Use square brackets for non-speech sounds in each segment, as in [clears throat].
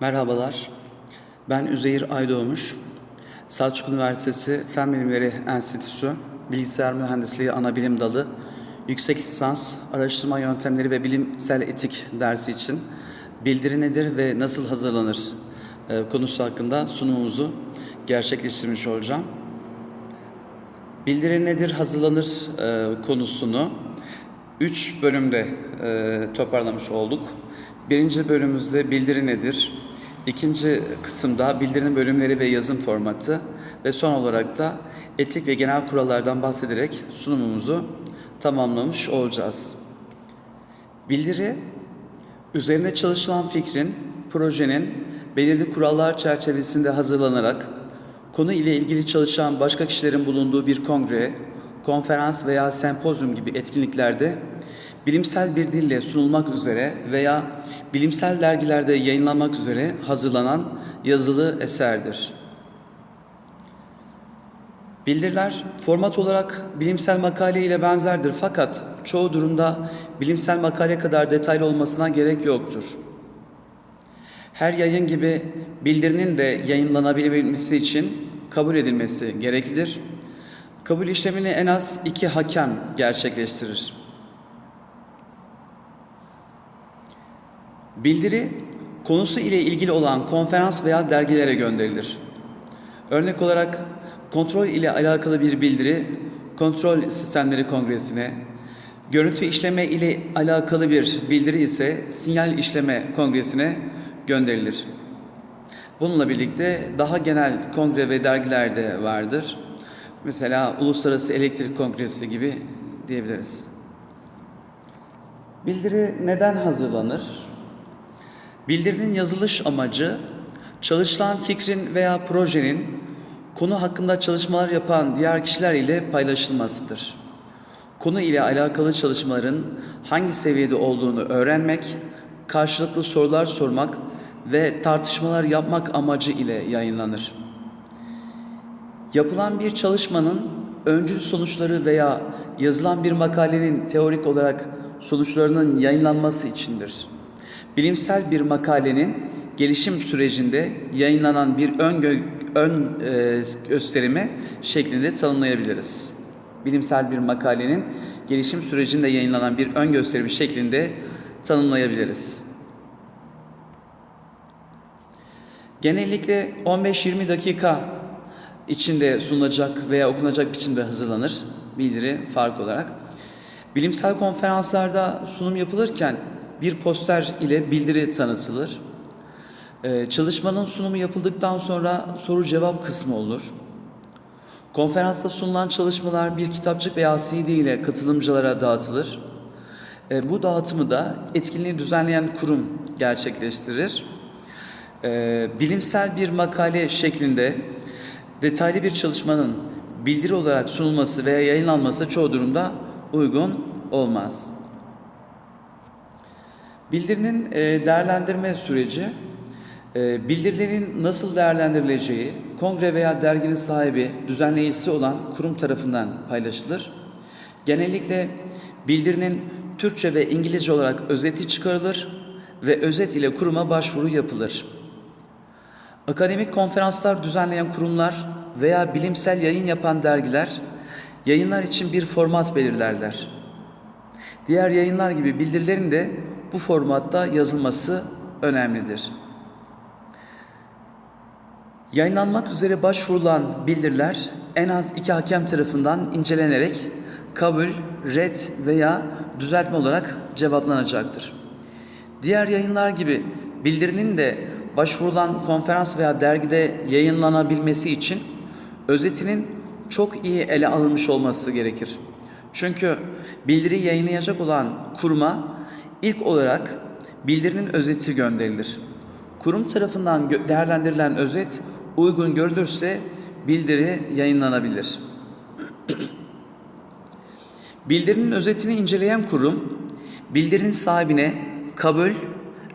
Merhabalar, ben Üzeyir Aydoğmuş. Selçuk Üniversitesi Fen Bilimleri Enstitüsü Bilgisayar Mühendisliği Anabilim Dalı Yüksek Lisans Araştırma Yöntemleri ve Bilimsel Etik dersi için bildiri nedir ve nasıl hazırlanır e, konusu hakkında sunumumuzu gerçekleştirmiş olacağım. Bildiri nedir hazırlanır e, konusunu 3 bölümde e, toparlamış olduk. Birinci bölümümüzde bildiri nedir? İkinci kısımda bildirinin bölümleri ve yazım formatı ve son olarak da etik ve genel kurallardan bahsederek sunumumuzu tamamlamış olacağız. Bildiri, üzerine çalışılan fikrin, projenin belirli kurallar çerçevesinde hazırlanarak konu ile ilgili çalışan başka kişilerin bulunduğu bir kongre, konferans veya sempozyum gibi etkinliklerde bilimsel bir dille sunulmak üzere veya bilimsel dergilerde yayınlanmak üzere hazırlanan yazılı eserdir. Bildiriler format olarak bilimsel makale ile benzerdir fakat çoğu durumda bilimsel makale kadar detaylı olmasına gerek yoktur. Her yayın gibi bildirinin de yayınlanabilmesi için kabul edilmesi gereklidir. Kabul işlemini en az iki hakem gerçekleştirir. Bildiri konusu ile ilgili olan konferans veya dergilere gönderilir. Örnek olarak kontrol ile alakalı bir bildiri Kontrol Sistemleri Kongresi'ne, görüntü işleme ile alakalı bir bildiri ise Sinyal İşleme Kongresi'ne gönderilir. Bununla birlikte daha genel kongre ve dergiler de vardır. Mesela Uluslararası Elektrik Kongresi gibi diyebiliriz. Bildiri neden hazırlanır? Bildirinin yazılış amacı çalışılan fikrin veya projenin konu hakkında çalışmalar yapan diğer kişiler ile paylaşılmasıdır. Konu ile alakalı çalışmaların hangi seviyede olduğunu öğrenmek, karşılıklı sorular sormak ve tartışmalar yapmak amacı ile yayınlanır. Yapılan bir çalışmanın öncül sonuçları veya yazılan bir makalenin teorik olarak sonuçlarının yayınlanması içindir. Bilimsel bir makalenin gelişim sürecinde yayınlanan bir ön, gö- ön e, gösterimi şeklinde tanımlayabiliriz. Bilimsel bir makalenin gelişim sürecinde yayınlanan bir ön gösterimi şeklinde tanımlayabiliriz. Genellikle 15-20 dakika içinde sunulacak veya okunacak biçimde hazırlanır bildiri fark olarak. Bilimsel konferanslarda sunum yapılırken bir poster ile bildiri tanıtılır. Ee, çalışmanın sunumu yapıldıktan sonra soru cevap kısmı olur. Konferansta sunulan çalışmalar bir kitapçık veya CD ile katılımcılara dağıtılır. Ee, bu dağıtımı da etkinliği düzenleyen kurum gerçekleştirir. Ee, bilimsel bir makale şeklinde detaylı bir çalışmanın bildiri olarak sunulması veya yayınlanması çoğu durumda uygun olmaz. Bildirinin e, değerlendirme süreci, e, bildirilerin nasıl değerlendirileceği, kongre veya derginin sahibi, düzenleyicisi olan kurum tarafından paylaşılır. Genellikle bildirinin Türkçe ve İngilizce olarak özeti çıkarılır ve özet ile kuruma başvuru yapılır. Akademik konferanslar düzenleyen kurumlar veya bilimsel yayın yapan dergiler yayınlar için bir format belirlerler. Diğer yayınlar gibi bildirilerin de bu formatta yazılması önemlidir. Yayınlanmak üzere başvurulan bildiriler en az iki hakem tarafından incelenerek kabul, red veya düzeltme olarak cevaplanacaktır. Diğer yayınlar gibi bildirinin de başvurulan konferans veya dergide yayınlanabilmesi için özetinin çok iyi ele alınmış olması gerekir. Çünkü bildiri yayınlayacak olan kuruma ilk olarak bildirinin özeti gönderilir. Kurum tarafından değerlendirilen özet uygun görülürse bildiri yayınlanabilir. [clears throat] Bildirinin özetini inceleyen kurum, bildirinin sahibine kabul,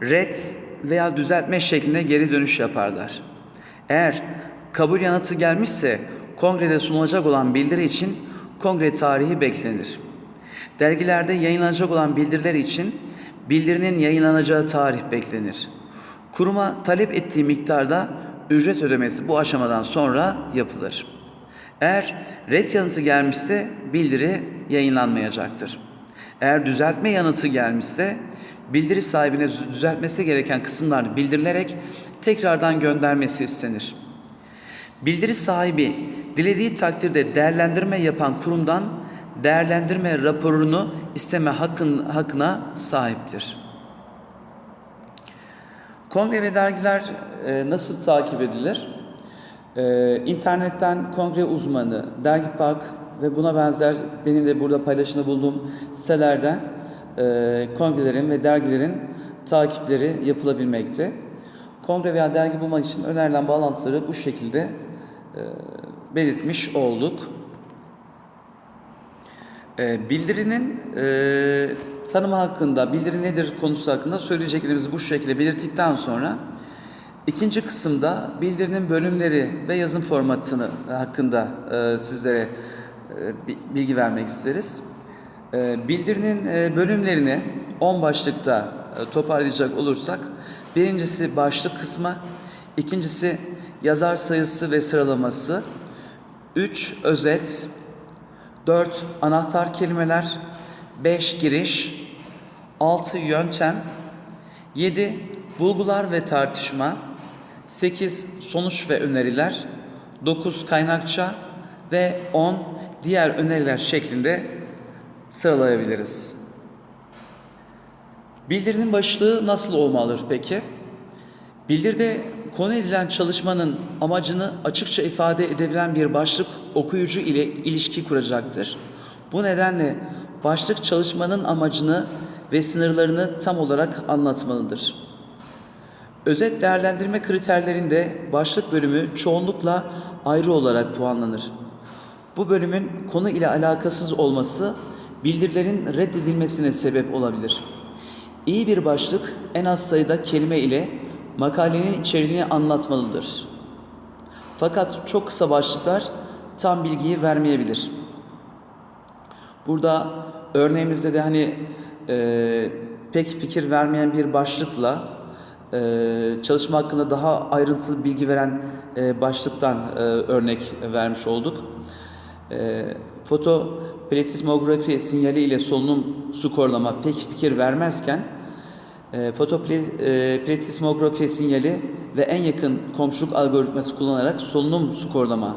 red veya düzeltme şeklinde geri dönüş yaparlar. Eğer kabul yanıtı gelmişse kongrede sunulacak olan bildiri için kongre tarihi beklenir. Dergilerde yayınlanacak olan bildiriler için bildirinin yayınlanacağı tarih beklenir. Kuruma talep ettiği miktarda ücret ödemesi bu aşamadan sonra yapılır. Eğer red yanıtı gelmişse bildiri yayınlanmayacaktır. Eğer düzeltme yanıtı gelmişse bildiri sahibine düz- düzeltmesi gereken kısımlar bildirilerek tekrardan göndermesi istenir. Bildiri sahibi dilediği takdirde değerlendirme yapan kurumdan değerlendirme raporunu isteme hakkın, hakkına sahiptir. Kongre ve dergiler e, nasıl takip edilir? E, internetten kongre uzmanı, dergi park ve buna benzer benim de burada paylaşımda bulduğum sitelerden e, kongrelerin ve dergilerin takipleri yapılabilmekte. Kongre veya dergi bulmak için önerilen bağlantıları bu şekilde e, belirtmiş olduk. E, bildirinin e, tanımı hakkında, bildiri nedir konusu hakkında söyleyeceklerimizi bu şekilde belirttikten sonra ikinci kısımda bildirinin bölümleri ve yazım formatını hakkında e, sizlere e, bi- bilgi vermek isteriz. E, bildirinin e, bölümlerini 10 başlıkta e, toparlayacak olursak birincisi başlık kısmı, ikincisi yazar sayısı ve sıralaması, 3 özet, 4 anahtar kelimeler, 5 giriş, 6 yöntem, 7 bulgular ve tartışma, 8 sonuç ve öneriler, 9 kaynakça. Ve 10 diğer öneriler şeklinde sıralayabiliriz. Bildirinin başlığı nasıl olmalıdır peki? Bildirde konu edilen çalışmanın amacını açıkça ifade edebilen bir başlık okuyucu ile ilişki kuracaktır. Bu nedenle başlık çalışmanın amacını ve sınırlarını tam olarak anlatmalıdır. Özet değerlendirme kriterlerinde başlık bölümü çoğunlukla ayrı olarak puanlanır. Bu bölümün konu ile alakasız olması bildirilerin reddedilmesine sebep olabilir. İyi bir başlık en az sayıda kelime ile makalenin içeriğini anlatmalıdır. Fakat çok kısa başlıklar tam bilgiyi vermeyebilir. Burada örneğimizde de hani e, pek fikir vermeyen bir başlıkla e, çalışma hakkında daha ayrıntılı bilgi veren e, başlıktan e, örnek vermiş olduk. E, fotoplatismografi sinyali ile solunum skorlama pek fikir vermezken e, fotoplatismografi sinyali ve en yakın komşuluk algoritması kullanarak solunum skorlama.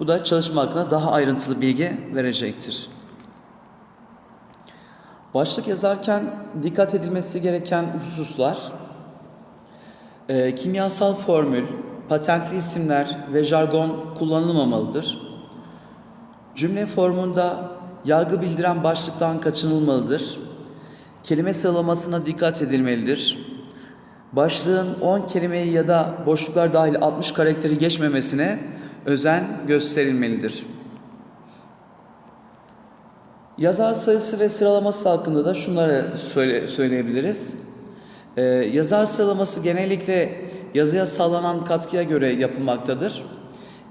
Bu da çalışma hakkında daha ayrıntılı bilgi verecektir. Başlık yazarken dikkat edilmesi gereken hususlar e, kimyasal formül, patentli isimler ve jargon kullanılmamalıdır. Cümle formunda yargı bildiren başlıktan kaçınılmalıdır. Kelime sıralamasına dikkat edilmelidir. Başlığın 10 kelimeyi ya da boşluklar dahil 60 karakteri geçmemesine özen gösterilmelidir. Yazar sayısı ve sıralaması hakkında da şunları söyle, söyleyebiliriz. Ee, yazar sıralaması genellikle yazıya sağlanan katkıya göre yapılmaktadır.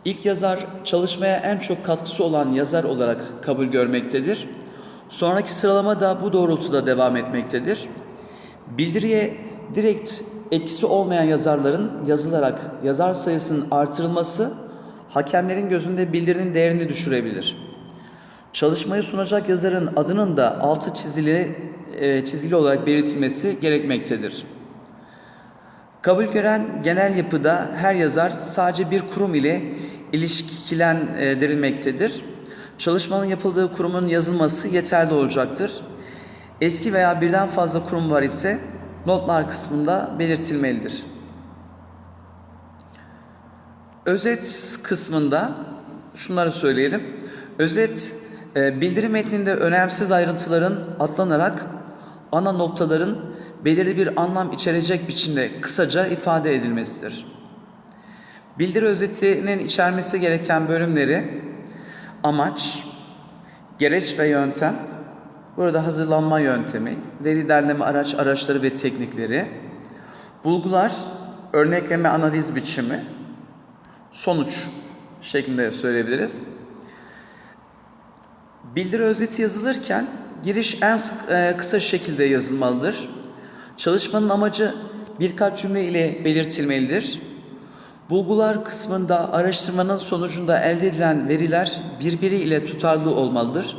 İlk yazar çalışmaya en çok katkısı olan yazar olarak kabul görmektedir. Sonraki sıralama da bu doğrultuda devam etmektedir. Bildiriye direkt etkisi olmayan yazarların yazılarak yazar sayısının artırılması hakemlerin gözünde bildirinin değerini düşürebilir. Çalışmayı sunacak yazarın adının da altı çizili e, çizili olarak belirtilmesi gerekmektedir. Kabul gören genel yapıda her yazar sadece bir kurum ile ilişkilendirilmektedir. Çalışmanın yapıldığı kurumun yazılması yeterli olacaktır. Eski veya birden fazla kurum var ise notlar kısmında belirtilmelidir. Özet kısmında şunları söyleyelim. Özet e, bildirim metninde önemsiz ayrıntıların atlanarak ana noktaların belirli bir anlam içerecek biçimde kısaca ifade edilmesidir. Bildiri özetinin içermesi gereken bölümleri amaç, gereç ve yöntem, burada hazırlanma yöntemi, veri derleme araç araçları ve teknikleri, bulgular, örnekleme analiz biçimi, sonuç şeklinde söyleyebiliriz. Bildiri özeti yazılırken giriş en e, kısa şekilde yazılmalıdır. Çalışmanın amacı birkaç cümle ile belirtilmelidir. Bulgular kısmında araştırmanın sonucunda elde edilen veriler birbiriyle tutarlı olmalıdır.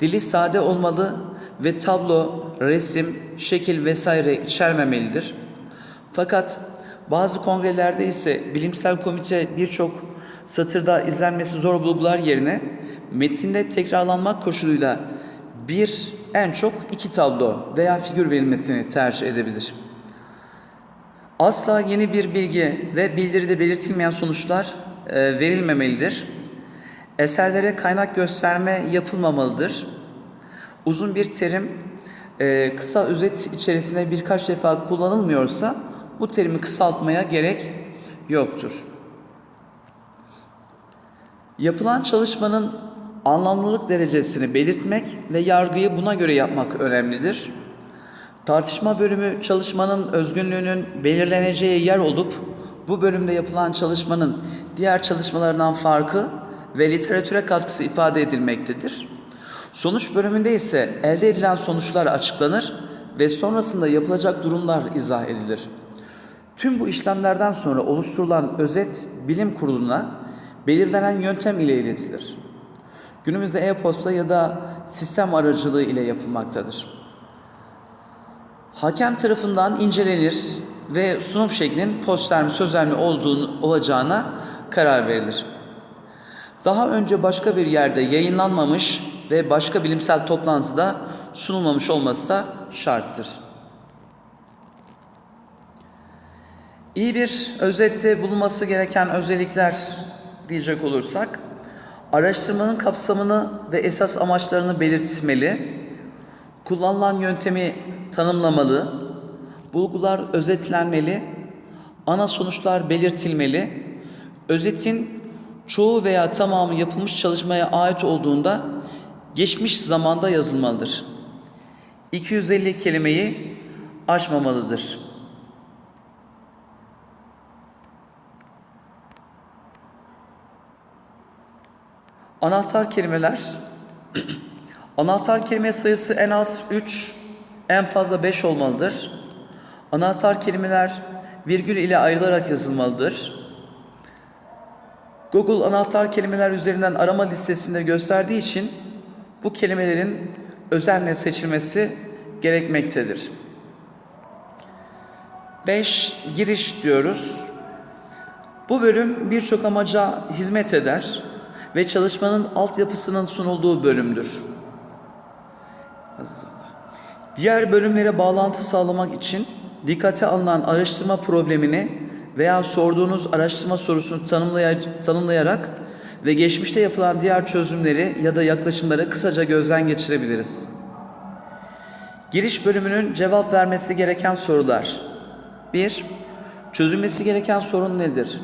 Dili sade olmalı ve tablo, resim, şekil vesaire içermemelidir. Fakat bazı kongrelerde ise bilimsel komite birçok satırda izlenmesi zor bulgular yerine metinde tekrarlanmak koşuluyla bir en çok iki tablo veya figür verilmesini tercih edebilir. Asla yeni bir bilgi ve bildiride belirtilmeyen sonuçlar e, verilmemelidir. Eserlere kaynak gösterme yapılmamalıdır. Uzun bir terim e, kısa özet içerisinde birkaç defa kullanılmıyorsa bu terimi kısaltmaya gerek yoktur. Yapılan çalışmanın anlamlılık derecesini belirtmek ve yargıyı buna göre yapmak önemlidir. Tartışma bölümü çalışmanın özgünlüğünün belirleneceği yer olup bu bölümde yapılan çalışmanın diğer çalışmalarından farkı ve literatüre katkısı ifade edilmektedir. Sonuç bölümünde ise elde edilen sonuçlar açıklanır ve sonrasında yapılacak durumlar izah edilir. Tüm bu işlemlerden sonra oluşturulan özet bilim kuruluna belirlenen yöntem ile iletilir. Günümüzde e-posta ya da sistem aracılığı ile yapılmaktadır. Hakem tarafından incelenir ve sunum şeklinin poster mi sözel mi olduğunu, olacağına karar verilir. Daha önce başka bir yerde yayınlanmamış ve başka bilimsel toplantıda sunulmamış olması da şarttır. İyi bir özette bulunması gereken özellikler diyecek olursak, araştırmanın kapsamını ve esas amaçlarını belirtmeli, kullanılan yöntemi tanımlamalı, bulgular özetlenmeli, ana sonuçlar belirtilmeli, özetin çoğu veya tamamı yapılmış çalışmaya ait olduğunda geçmiş zamanda yazılmalıdır. 250 kelimeyi aşmamalıdır. Anahtar kelimeler [clears throat] Anahtar kelime sayısı en az 3, en fazla 5 olmalıdır. Anahtar kelimeler virgül ile ayrılarak yazılmalıdır. Google anahtar kelimeler üzerinden arama listesinde gösterdiği için bu kelimelerin özenle seçilmesi gerekmektedir. 5. Giriş diyoruz. Bu bölüm birçok amaca hizmet eder ve çalışmanın altyapısının sunulduğu bölümdür. Diğer bölümlere bağlantı sağlamak için dikkate alınan araştırma problemini veya sorduğunuz araştırma sorusunu tanımlay- tanımlayarak ve geçmişte yapılan diğer çözümleri ya da yaklaşımları kısaca gözden geçirebiliriz. Giriş bölümünün cevap vermesi gereken sorular. 1. Çözülmesi gereken sorun nedir?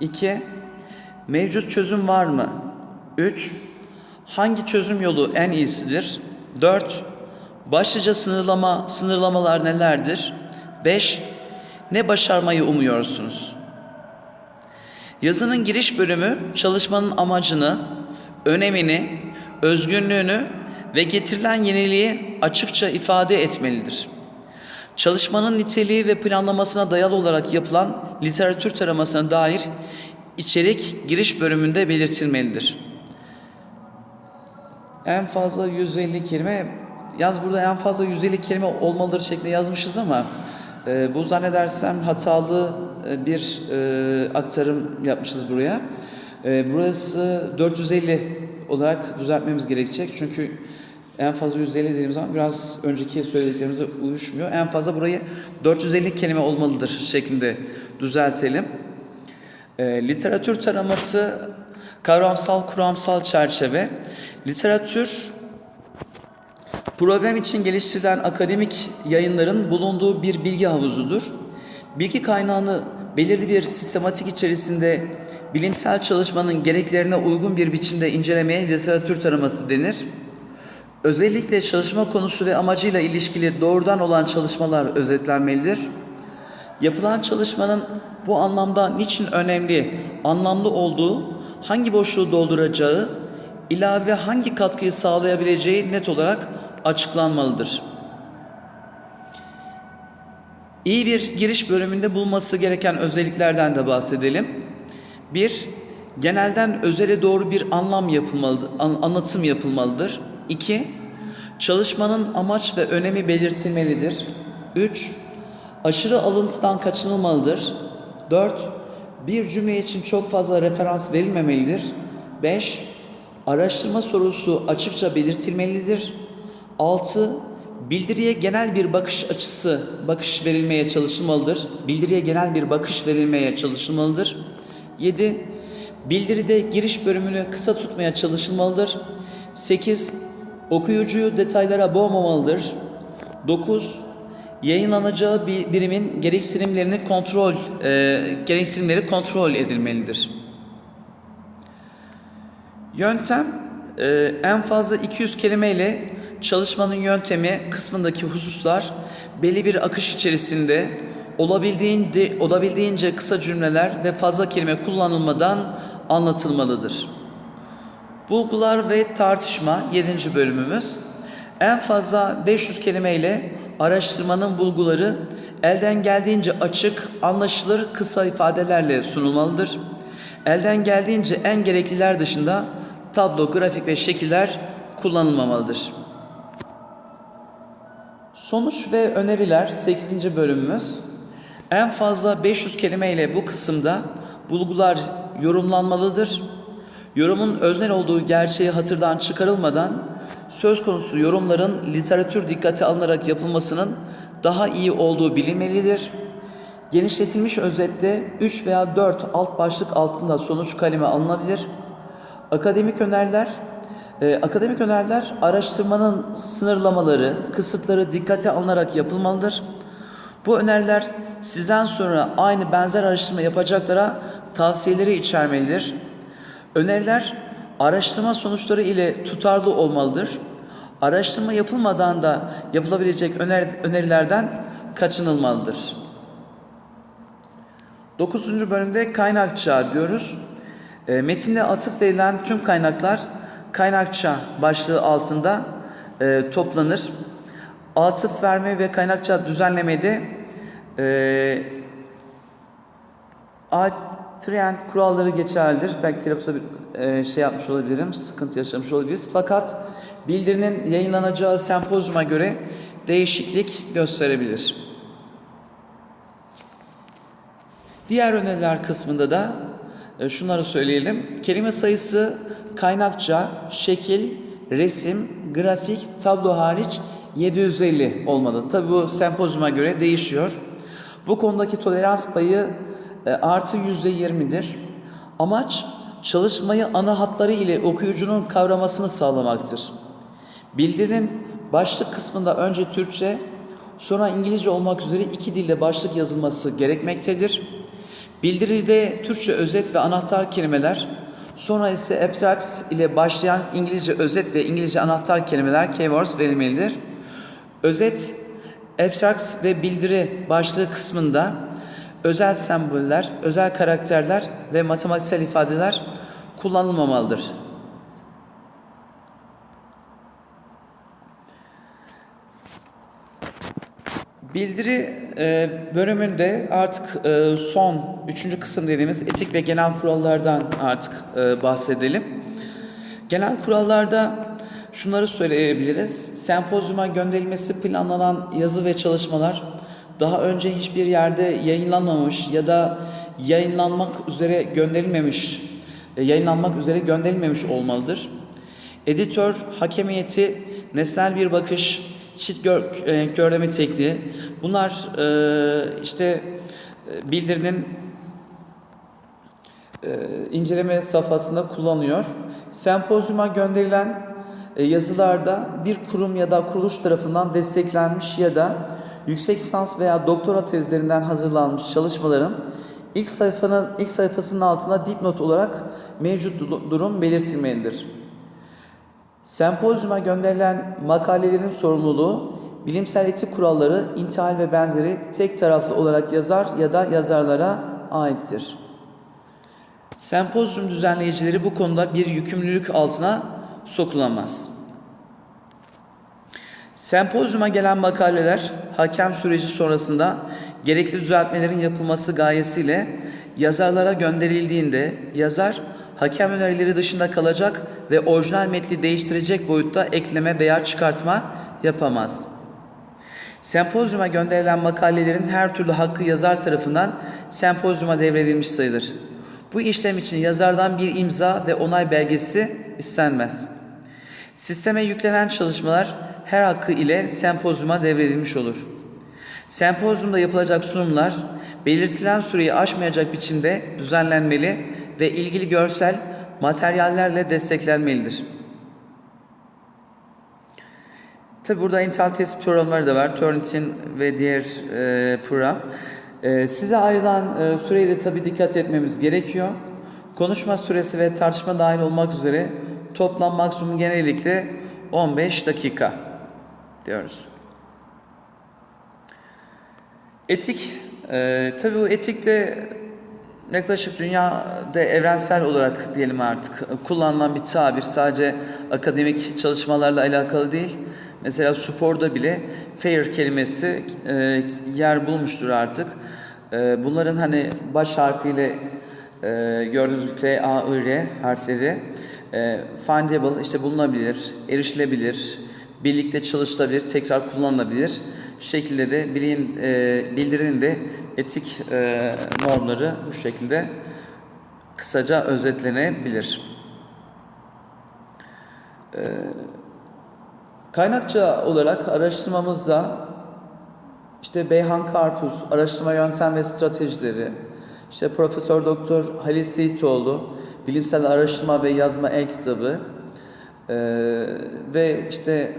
2. Mevcut çözüm var mı? 3. Hangi çözüm yolu en iyisidir? 4. Başlıca sınırlama sınırlamalar nelerdir? 5. Ne başarmayı umuyorsunuz? Yazının giriş bölümü çalışmanın amacını, önemini, özgünlüğünü ve getirilen yeniliği açıkça ifade etmelidir. Çalışmanın niteliği ve planlamasına dayalı olarak yapılan literatür taramasına dair içerik giriş bölümünde belirtilmelidir. En fazla 150 kelime, yaz burada en fazla 150 kelime olmalıdır şeklinde yazmışız ama e, bu zannedersem hatalı e, bir e, aktarım yapmışız buraya. E, burası 450 olarak düzeltmemiz gerekecek çünkü en fazla 150 dediğimiz zaman biraz önceki söylediklerimize uyuşmuyor. En fazla burayı 450 kelime olmalıdır şeklinde düzeltelim. E, literatür taraması kavramsal kuramsal çerçeve. Literatür problem için geliştirilen akademik yayınların bulunduğu bir bilgi havuzudur. Bilgi kaynağını belirli bir sistematik içerisinde bilimsel çalışmanın gereklerine uygun bir biçimde incelemeye literatür taraması denir. Özellikle çalışma konusu ve amacıyla ilişkili doğrudan olan çalışmalar özetlenmelidir. Yapılan çalışmanın bu anlamda niçin önemli, anlamlı olduğu, hangi boşluğu dolduracağı, ilave hangi katkıyı sağlayabileceği net olarak açıklanmalıdır. İyi bir giriş bölümünde bulması gereken özelliklerden de bahsedelim. 1. Genelden özele doğru bir anlam yapılmalıdır, an- anlatım yapılmalıdır. 2. Çalışmanın amaç ve önemi belirtilmelidir. 3. Aşırı alıntıdan kaçınılmalıdır. 4. Bir cümle için çok fazla referans verilmemelidir. 5. Araştırma sorusu açıkça belirtilmelidir. 6. Bildiriye genel bir bakış açısı, bakış verilmeye çalışılmalıdır. Bildiriye genel bir bakış verilmeye çalışılmalıdır. 7. Bildiride giriş bölümünü kısa tutmaya çalışılmalıdır. 8. Okuyucuyu detaylara boğmamalıdır. 9. Yayınlanacağı bir birimin gereksinimlerini kontrol, e, gereksinimleri kontrol edilmelidir. Yöntem e, en fazla 200 kelimeyle çalışmanın yöntemi kısmındaki hususlar belli bir akış içerisinde olabildiğince, olabildiğince kısa cümleler ve fazla kelime kullanılmadan anlatılmalıdır. Bulgular ve tartışma 7. bölümümüz. En fazla 500 kelimeyle araştırmanın bulguları elden geldiğince açık, anlaşılır kısa ifadelerle sunulmalıdır. Elden geldiğince en gerekliler dışında tablo, grafik ve şekiller kullanılmamalıdır. Sonuç ve öneriler 8. bölümümüz. En fazla 500 kelimeyle bu kısımda bulgular yorumlanmalıdır. Yorumun öznel olduğu gerçeği hatırdan çıkarılmadan söz konusu yorumların literatür dikkate alınarak yapılmasının daha iyi olduğu bilinmelidir. Genişletilmiş özette 3 veya 4 alt başlık altında sonuç kaleme alınabilir. Akademik öneriler e, akademik öneriler araştırmanın sınırlamaları, kısıtları dikkate alınarak yapılmalıdır. Bu öneriler sizden sonra aynı benzer araştırma yapacaklara tavsiyeleri içermelidir. Öneriler araştırma sonuçları ile tutarlı olmalıdır. Araştırma yapılmadan da yapılabilecek öner önerilerden kaçınılmalıdır. 9. bölümde kaynakça diyoruz. E, metinde atıf verilen tüm kaynaklar kaynakça başlığı altında e, toplanır. Atıf verme ve kaynakça düzenlemede e, Atrient kuralları geçerlidir. Belki telaffuzda bir e, şey yapmış olabilirim, sıkıntı yaşamış olabiliriz. Fakat bildirinin yayınlanacağı sempozyuma göre değişiklik gösterebilir. Diğer öneriler kısmında da e, şunları söyleyelim. Kelime sayısı kaynakça, şekil, resim, grafik, tablo hariç 750 olmalı. Tabi bu sempozyuma göre değişiyor. Bu konudaki tolerans payı e, artı %20'dir. Amaç çalışmayı ana hatları ile okuyucunun kavramasını sağlamaktır. Bildirinin başlık kısmında önce Türkçe, sonra İngilizce olmak üzere iki dilde başlık yazılması gerekmektedir. Bildiride Türkçe özet ve anahtar kelimeler, sonra ise abstract ile başlayan İngilizce özet ve İngilizce anahtar kelimeler keywords verilmelidir. Özet, abstract ve bildiri başlığı kısmında özel semboller, özel karakterler ve matematiksel ifadeler kullanılmamalıdır. Bildiri e, bölümünde artık e, son üçüncü kısım dediğimiz etik ve genel kurallardan artık e, bahsedelim. Genel kurallarda şunları söyleyebiliriz. Sempozyuma gönderilmesi planlanan yazı ve çalışmalar daha önce hiçbir yerde yayınlanmamış ya da yayınlanmak üzere gönderilmemiş, yayınlanmak üzere gönderilmemiş olmalıdır. Editör hakemiyeti, nesnel bir bakış, çift gör, e, görleme tekniği. Bunlar e, işte e, bildirinin e, inceleme safhasında kullanıyor. Sempozyuma gönderilen e, yazılarda bir kurum ya da kuruluş tarafından desteklenmiş ya da yüksek lisans veya doktora tezlerinden hazırlanmış çalışmaların ilk sayfanın ilk sayfasının altına dipnot olarak mevcut du- durum belirtilmelidir. Sempozyuma gönderilen makalelerin sorumluluğu, bilimsel etik kuralları, intihal ve benzeri tek taraflı olarak yazar ya da yazarlara aittir. Sempozyum düzenleyicileri bu konuda bir yükümlülük altına sokulamaz. Sempozyuma gelen makaleler hakem süreci sonrasında gerekli düzeltmelerin yapılması gayesiyle yazarlara gönderildiğinde yazar hakem önerileri dışında kalacak ve orijinal metni değiştirecek boyutta ekleme veya çıkartma yapamaz. Sempozyuma gönderilen makalelerin her türlü hakkı yazar tarafından sempozyuma devredilmiş sayılır. Bu işlem için yazardan bir imza ve onay belgesi istenmez. Sisteme yüklenen çalışmalar her hakkı ile sempozyuma devredilmiş olur. Sempozyumda yapılacak sunumlar belirtilen süreyi aşmayacak biçimde düzenlenmeli ve ilgili görsel materyallerle desteklenmelidir. Tabi burada Intel test programları da var. Turnitin ve diğer e, program. E, size ayrılan e, süreye de tabi dikkat etmemiz gerekiyor. Konuşma süresi ve tartışma dahil olmak üzere toplam maksimum genellikle 15 dakika diyoruz. Etik, e, tabi bu etik de yaklaşık dünyada evrensel olarak diyelim artık kullanılan bir tabir. Sadece akademik çalışmalarla alakalı değil. Mesela sporda bile fair kelimesi e, yer bulmuştur artık. E, bunların hani baş harfiyle e, gördüğünüz F, A, I, R harfleri e, findable işte bulunabilir, erişilebilir, birlikte çalışılabilir, tekrar kullanılabilir şekilde de bileğin, e, bildirinin de etik e, normları bu şekilde kısaca özetlenebilir. E, kaynakça olarak araştırmamızda işte Beyhan Karpuz, araştırma yöntem ve stratejileri, işte Profesör Doktor Halil Seyitoğlu, bilimsel araştırma ve yazma el kitabı e, ve işte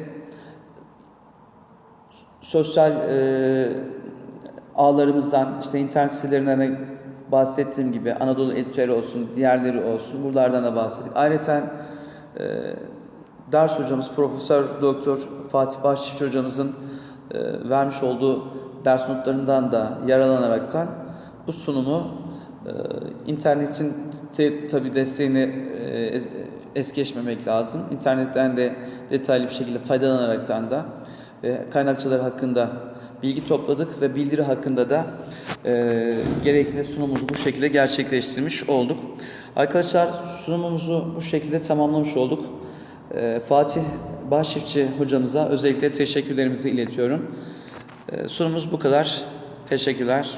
sosyal e, ağlarımızdan, işte internet sitelerinden de bahsettiğim gibi Anadolu Editörü olsun, diğerleri olsun, buralardan da bahsettik. Ayrıca e, ders hocamız Profesör Doktor Fatih Başçıfçı hocamızın e, vermiş olduğu ders notlarından da yararlanaraktan bu sunumu e, internetin te, tabi desteğini e, es geçmemek lazım. İnternetten de detaylı bir şekilde faydalanaraktan da e, kaynakçalar hakkında bilgi topladık ve bildiri hakkında da e, gerekli sunumumuzu bu şekilde gerçekleştirmiş olduk. Arkadaşlar sunumumuzu bu şekilde tamamlamış olduk. E, Fatih Bahşifçi hocamıza özellikle teşekkürlerimizi iletiyorum. E, sunumumuz bu kadar. Teşekkürler.